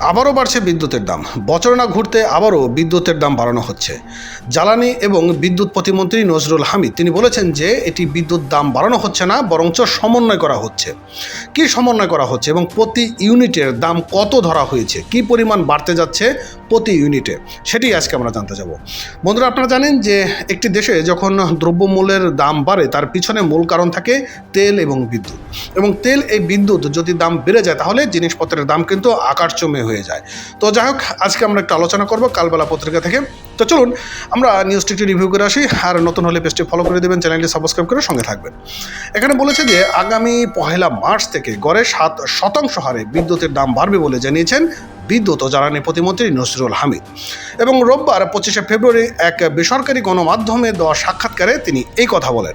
আবারও বাড়ছে বিদ্যুতের দাম। বছর না ঘুরতে আবারও বিদ্যুতের দাম বাড়ানো হচ্ছে। জ্বালানি এবং বিদ্যুৎ প্রতিমন্ত্রী নজরুল হামিদ, তিনি বলেছেন যে এটি বিদ্যুৎ দাম বাড়ানো হচ্ছে না, বরঞ্চ সমন্বয় করা হচ্ছে। কি সমন্বয় করা হচ্ছে এবং প্রতি ইউনিটের দাম কত ধরা হয়েছে? কি পরিমাণ বাড়তে যাচ্ছে প্রতি ইউনিটে? সেটি আজকে আমরা জানতে যাব। বন্ধুরা, আপনারা জানেন যে একটি দেশে যখন দ্রব্যমূল্যের দাম বাড়ে, তার পিছনে মূল কারণ থাকে তেল এবং বিদ্যুৎ। এবং তেল এই বিদ্যুৎ যদি দাম বেড়ে যায়, তাহলে জিনিসপত্রের দাম কিন্তু আকাশচমে হয়ে যায়। তো যাই হোক, আজকে আমরা একটু আলোচনা করব কালবেলা পত্রিকা থেকে। তো চলুন, আমরা নিউজটি একটি রিভিউ করে আসি। আর নতুন হলে পেজটি ফলো করে দেবেন চ্যানেলটি সাবস্ক্রাইব করে সঙ্গে থাকবেন। এখানে বলেছে যে, আগামী পহেলা মার্চ থেকে গড়ে সাত শতাংশ হারে বিদ্যুতের দাম বাড়বে বলে জানিয়েছেন বিদ্যুৎ ও জ্বালানি প্রতিমন্ত্রী নসরুল হামিদ। এবং রোববার পঁচিশে ফেব্রুয়ারি এক বেসরকারি গণমাধ্যমে দেওয়া সাক্ষাৎকারে তিনি এই কথা বলেন।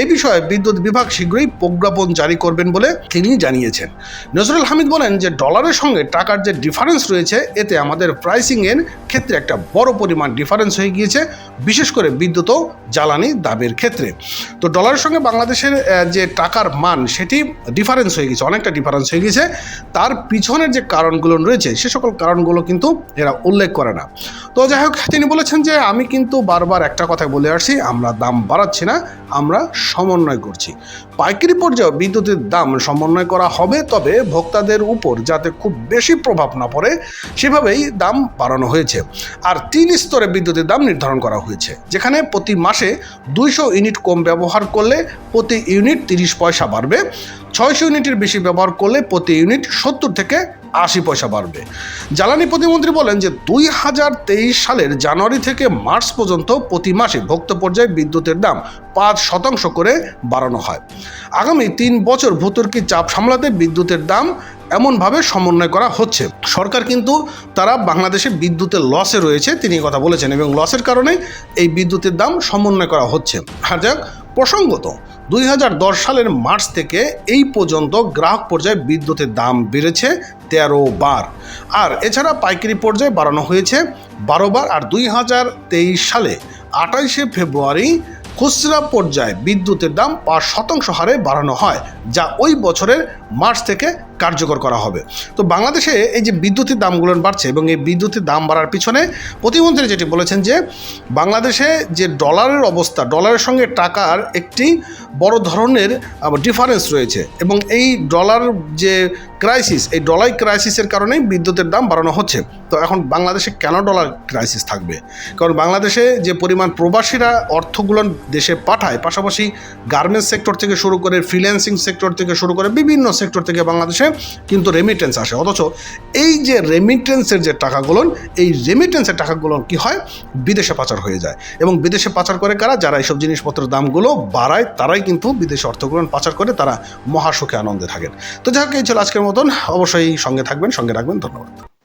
এই বিষয়ে বিদ্যুৎ বিভাগ শীঘ্রই প্রজ্ঞাপন জারি করবেন বলে তিনি জানিয়েছেন। নজরুল হামিদ বলেন যে, ডলারের সঙ্গে টাকার যে ডিফারেন্স রয়েছে, এতে আমাদের প্রাইসিংয়ের ক্ষেত্রে একটা বড় পরিমাণ ডিফারেন্স হয়ে গিয়েছে, বিশেষ করে বিদ্যুৎ ও জ্বালানি দাবের ক্ষেত্রে। তো ডলারের সঙ্গে বাংলাদেশের যে টাকার মান, সেটি ডিফারেন্স হয়ে গেছে অনেকটা ডিফারেন্স হয়ে গেছে তার পিছনের যে কারণগুলো রয়েছে সে সকল কারণগুলো কিন্তু এরা উল্লেখ করে না। তো যাই হোক, তিনি বলেছেন যে আমি কিন্তু বারবার একটা কথা বলে আসছি, আমরা দাম বাড়াচ্ছি না, আমরা সমন্বয় করছি। পাইকারি পর্যায়ে বিদ্যুতের দাম সমন্বয় করা হবে, তবে ভোক্তাদের উপর যাতে খুব বেশি প্রভাব না পড়ে, সেভাবেই দাম বাড়ানো হয়েছে। আর তিন স্তরে বিদ্যুতের দাম নির্ধারণ করা হয়েছে, যেখানে প্রতি মাসে দুইশো ইউনিট কম ব্যবহার করলে প্রতি ইউনিট তিরিশ পয়সা বাড়বে, ছয়শো ইউনিটের বেশি ব্যবহার করলে প্রতি ইউনিট সত্তর থেকে আশি পয়সা বাড়বে। জ্বালানি প্রতিমন্ত্রী বলেন যে দুই হাজার তেইশ সালের জানুয়ারি থেকে মার্চ পর্যন্ত প্রতি মাসে ভোক্ত পর্যায়ে বিদ্যুতের দাম পাঁচ শতাংশ করে বাড়ানো হয়। আগামী তিন বছর ভূতর্কি চাপ সামলাতে বিদ্যুতের দাম এমনভাবে সমন্বয় করা হচ্ছে। সরকার কিন্তু তারা বাংলাদেশে বিদ্যুতের লসে রয়েছে, তিনি কথা বলেছেন এবং লসের কারণে এই বিদ্যুতের দাম সমন্বয় করা হচ্ছে। আর যাক, প্রসঙ্গত, দুই হাজার দশ সালের মার্চ থেকে এই পর্যন্ত গ্রাহক পর্যায়ে বিদ্যুতের দাম বেড়েছে তেরো বার। আর এছাড়া পাইকারি পর্যায়ে বাড়ানো হয়েছে বারো বার। আর দুই হাজার তেইশ সালে আঠাইশে ফেব্রুয়ারি খুচরা পর্যায়ে বিদ্যুতের দাম পাঁচ শতাংশ হারে বাড়ানো হয়, যা ওই বছরের মার্চ থেকে কার্যকর করা হবে। তো বাংলাদেশে এই যে বিদ্যুতের দামগুলো বাড়ছে এবং এই বিদ্যুতের দাম বাড়ার পিছনে প্রতিমন্ত্রী যেটি বলেছেন যে, বাংলাদেশে যে ডলারের অবস্থা, ডলারের সঙ্গে টাকার একটি বড় ধরনের ডিফারেন্স রয়েছে এবং এই ডলার যে ক্রাইসিস এই ডলার ক্রাইসিসের কারণেই বিদ্যুতের দাম বাড়ানো হচ্ছে। তো এখন বাংলাদেশে কেন ডলার ক্রাইসিস থাকবে? কারণ বাংলাদেশে যে পরিমাণ প্রবাসীরা অর্থগুলো দেশে পাঠায়, পাশাপাশি গার্মেন্টস সেক্টর থেকে শুরু করে ফ্রিল্যান্সিং সেক্টর থেকে শুরু করে বিভিন্ন সেক্টর থেকে বাংলাদেশে কিন্তু রেমিটেন্স আসে। অথচ এই যে রেমিটেন্সের যে টাকাগুলো, এই রেমিটেন্সের টাকাগুলো কি হয়? বিদেশে পাচার হয়ে যায়। এবং বিদেশে পাচার করে কারা? যারা এইসব জিনিসপত্রের দামগুলো বাড়ায়, তারাই কিন্তু বিদেশে অর্থগুলো পাচার করে, তারা মহাসুখে আনন্দে থাকেন। তো যাই হোক, এই ছিল আজকের মতন। অবশ্যই সঙ্গে থাকবেন, সঙ্গে রাখবেন। ধন্যবাদ।